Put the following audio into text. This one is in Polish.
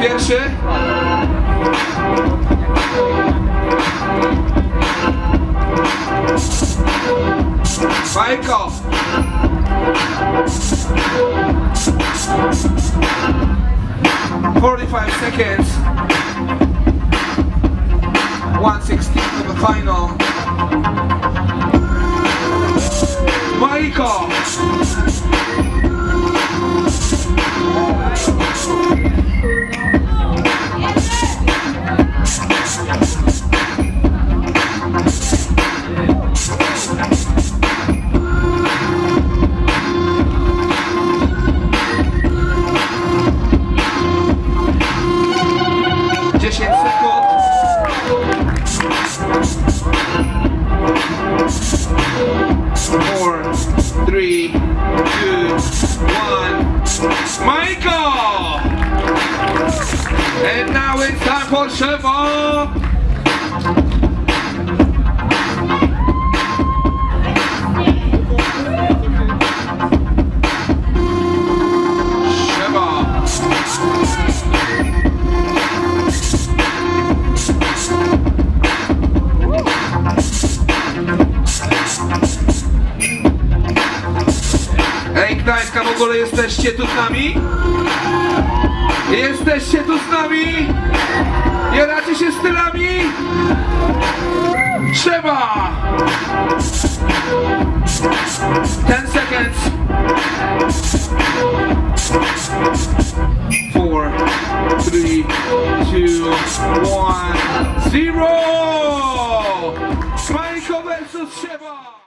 Pierwszy? Majko! Forty-five seconds. One sixteenth of the final. Majko! Three, two, one. Michael! And now it's time for Sheva. Ogóle jesteście tu z nami? Jesteście tu z nami? Jaracie się stylami? Trzeba! 10 seconds. 4, 3, 2, 1, 0! Michael versus Trzeba!